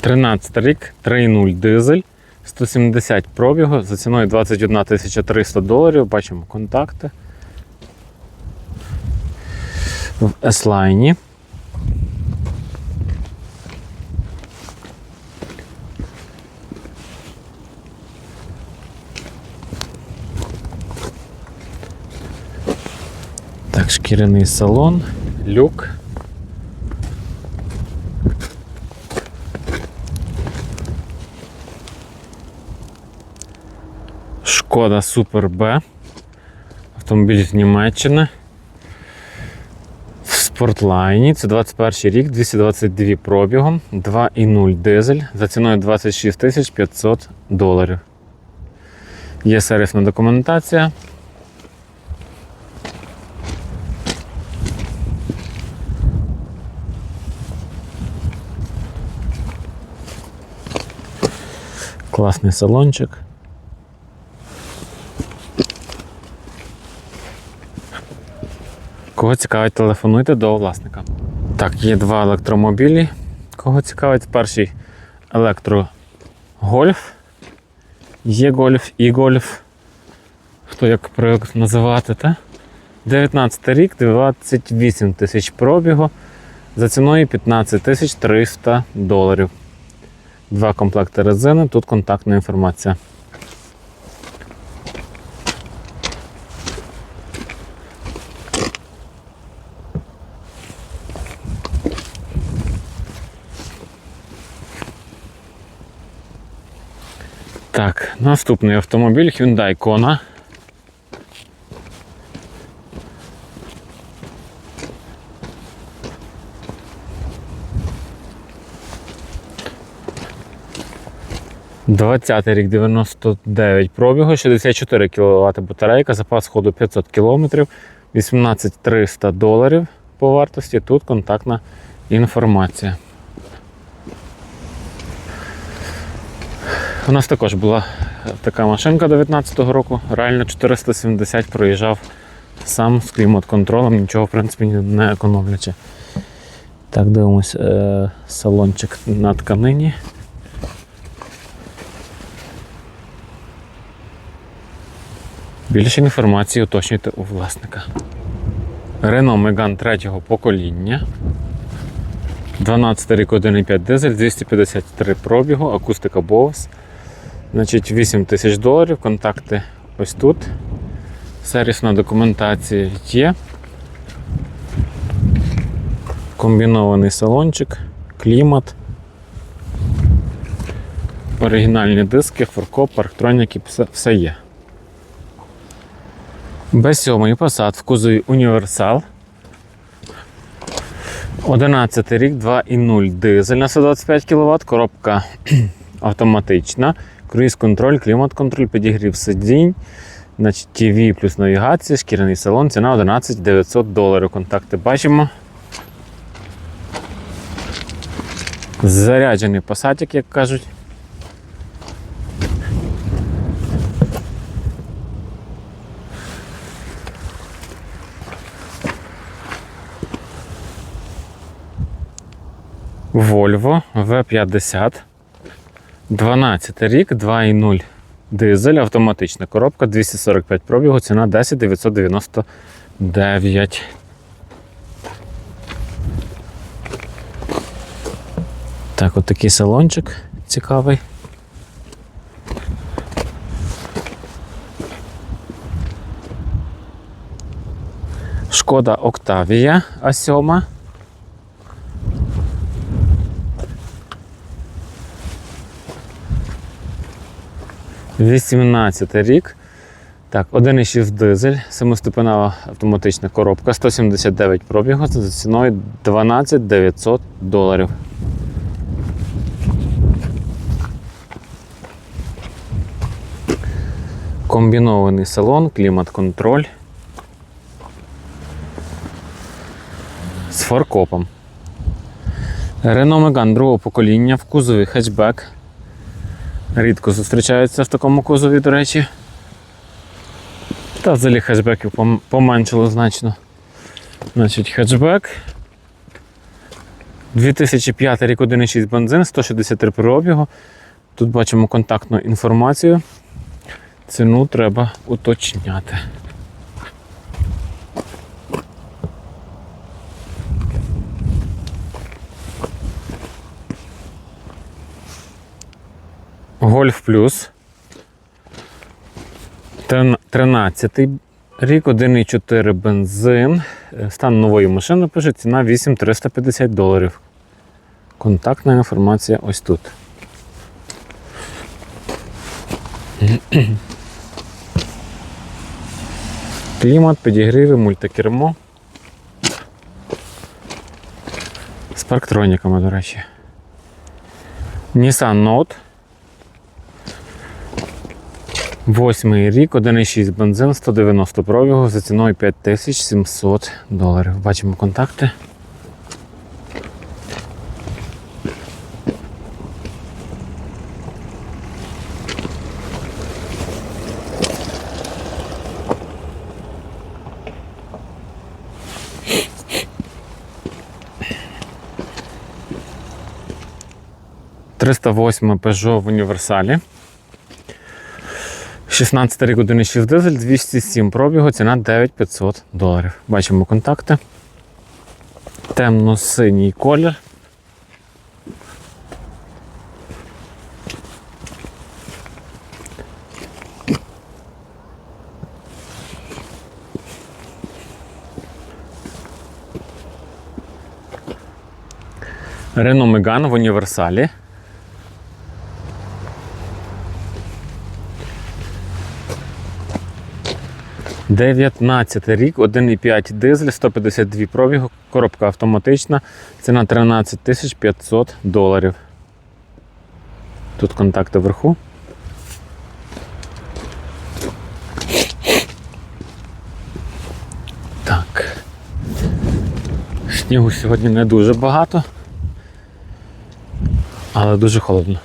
13 рік, 3.0 дизель, 170 пробігу за ціною 21 300 доларів. Бачимо контакти. В S-Line. Так, шкіряний салон, люк. Шкода Супер Б. Автомобіль з Німеччини. В спортлайні. Це 21 рік, 222 пробігом, 2,0 дизель за ціною 26 500 доларів. Є сервісна документація. Класний салончик. Кого цікавить, телефонуйте до власника. Так, є два електромобілі. Кого цікавить, перший електрогольф. Є гольф і гольф. Хто як привик називати, та? 19 рік, 28 тисяч пробігу. За ціною 15 тисяч 300 доларів. Два комплекти резини, тут контактна інформація. Так, наступний автомобіль Hyundai Kona. Двадцятий рік 99 пробігу, 64 кВт батарейка, запас ходу 500 км, 18300 доларів по вартості. Тут контактна інформація. У нас також була така машинка 19-го року, реально 470 проїжджав сам з клімат-контролем, нічого в принципі не економлячи. Так, дивимось е, салончик на тканині. Більше інформації уточнюйте у власника. Renault Megane третього покоління. 12 рік 1,5 дизель, 253 пробігу, акустика Bose. Значить, 8 тисяч доларів, контакти ось тут. Сервісна документація є. Комбінований салончик, клімат. Оригінальні диски, форкоп, парктроніки, все є. Б7 посад в кузові універсал. 11 рік, 2,0 дизель на 125 кВт, коробка автоматична, круїз-контроль, клімат-контроль, підігрів сидінь, значить, TV плюс навігація, шкіряний салон, ціна 11 900 доларів. Контакти бачимо. Заряджений посадик, як кажуть. Volvo V50. 12 рік, 2,0 дизель, автоматична коробка, 245 пробігу, ціна 10 999. Так, от такий салончик цікавий. Шкода Октавія А7. Вісімнадцятий рік. Так, 1,6 дизель, семиступенева автоматична коробка, 179 пробігу за ціною 12 900 доларів. Комбінований салон, клімат-контроль з фаркопом. Renault Megane другого покоління в кузові хетчбек. Рідко зустрічаються в такому кузові, до речі. Та взагалі хетчбеків поменшило значно. Значить, хетчбек. 2005 рік 1,6 бензин, 163 пробігу. Тут бачимо контактну інформацію. Ціну треба уточняти. Гольф плюс. 13 рік, 1,4 бензин. Е, Стан нової машини пише, ціна 8350 доларів. Контактна інформація ось тут. Клімат, підігріви, мультикермо. З парктроніками, до речі. Nissan Note. Восьмий рік, 1,6 бензин, 190 пробігу за ціною 5700 доларів. Бачимо контакти. Триста восьме Peugeot в універсалі. 16 рік 1,6 дизель, 207 пробігу, ціна 9500 доларів. Бачимо контакти. Темно-синій колір. Renault Megane в універсалі. Дев'ятнадцятий рік, 1,5 дизель, 152 пробігу, коробка автоматична, ціна 13 тисяч 500 доларів. Тут контакти вверху. Так. Снігу сьогодні не дуже багато, але дуже холодно.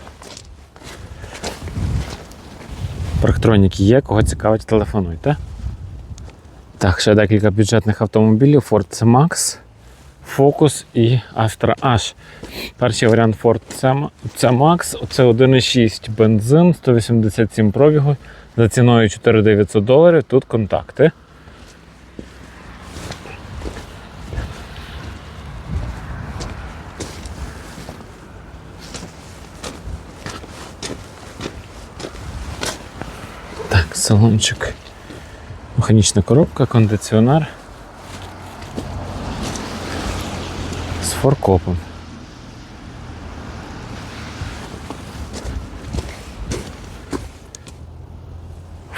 Парктроніки є, кого цікавить, телефонуйте. Так, ще декілька бюджетних автомобілів Ford C-Max, Focus і Astra H. Перший варіант Ford C-Max це 1,6 бензин, 187 пробігу за ціною 4900 доларів. Тут контакти. Так, салончик. Механічна коробка, кондиціонер з форкопом.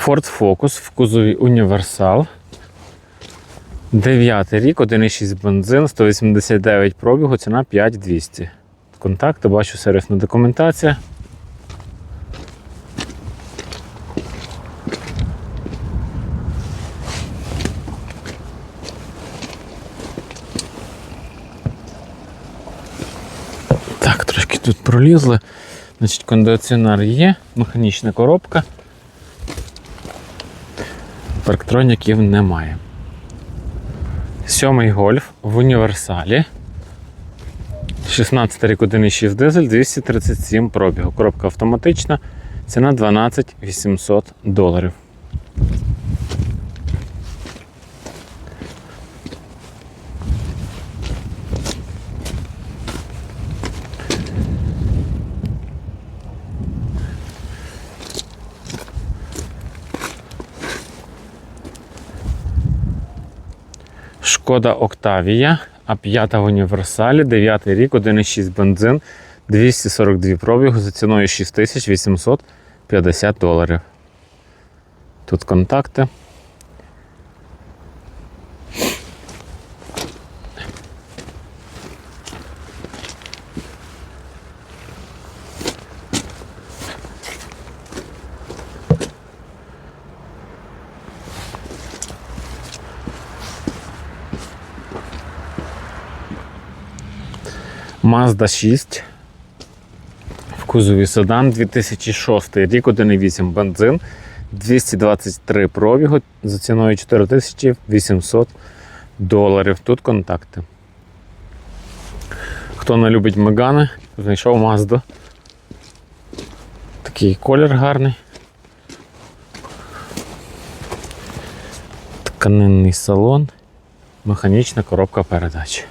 Ford Focus в кузові універсал. Дев'ятий рік, 1,6 бензин, 189 пробігу, ціна 5200. Контакти, бачу сервісна документація. Трошки тут пролізли. Значить, кондиціонер є, механічна коробка. Парктроніків немає. Сьомий гольф в універсалі. 16 рік 1,6 дизель, 237 пробігу. Коробка автоматична. Ціна 12 800 доларів. Шкода Октавія, а 5 в універсалі, 9 рік, 1,6 бензин, 242 пробігу за ціною 6850 доларів. Тут контакти. Mazda 6. В кузові седан 2006 рік, 1,8 бензин, 223 пробігу за ціною 4800 доларів. Тут контакти. Хто не любить Мегани, знайшов Мазду. Такий колір гарний. Тканинний салон, механічна коробка передач.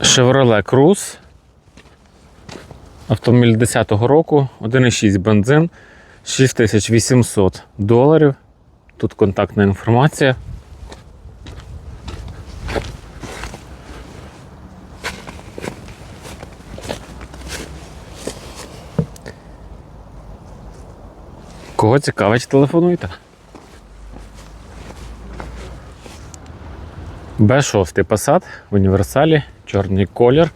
Chevrolet Cruze. Автомобіль 10-го року, 1,6 бензин, 6800 доларів. Тут контактна інформація. Кого цікавить, телефонуйте. Б6 Passat в універсалі, чорний колір.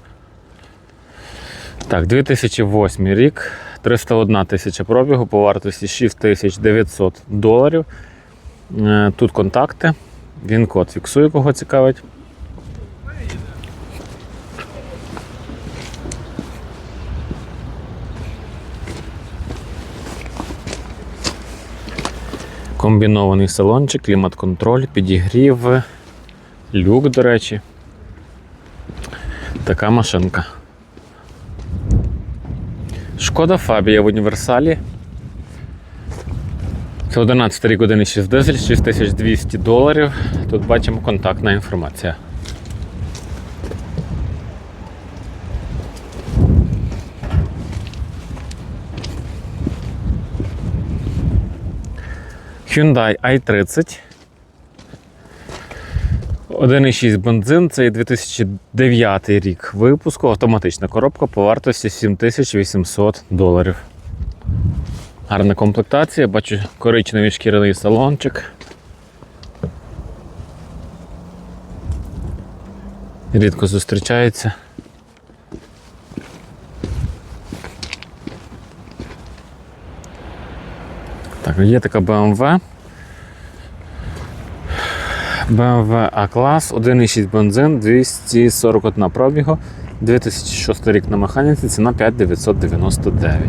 Так, 2008 рік, 301 тисяча пробігу по вартості 6900 доларів. Е, Тут контакти. Він код фіксує, кого цікавить. Комбінований салончик, клімат-контроль, підігрів, люк, до речі. Така машинка. Шкода Фабія в універсалі. Це 11 рік 1,6 дизель, 6200 доларів. Тут бачимо контактна інформація. Hyundai i30. 1,6 бензин, це і 2009 рік випуску, автоматична коробка по вартості 7800 доларів. Гарна комплектація, бачу коричневий шкіряний салончик. Рідко зустрічається. Так, є така BMW. BMW A-клас, 1,6 бензин, 241 пробігу, 2006 рік на механіці, ціна 5999.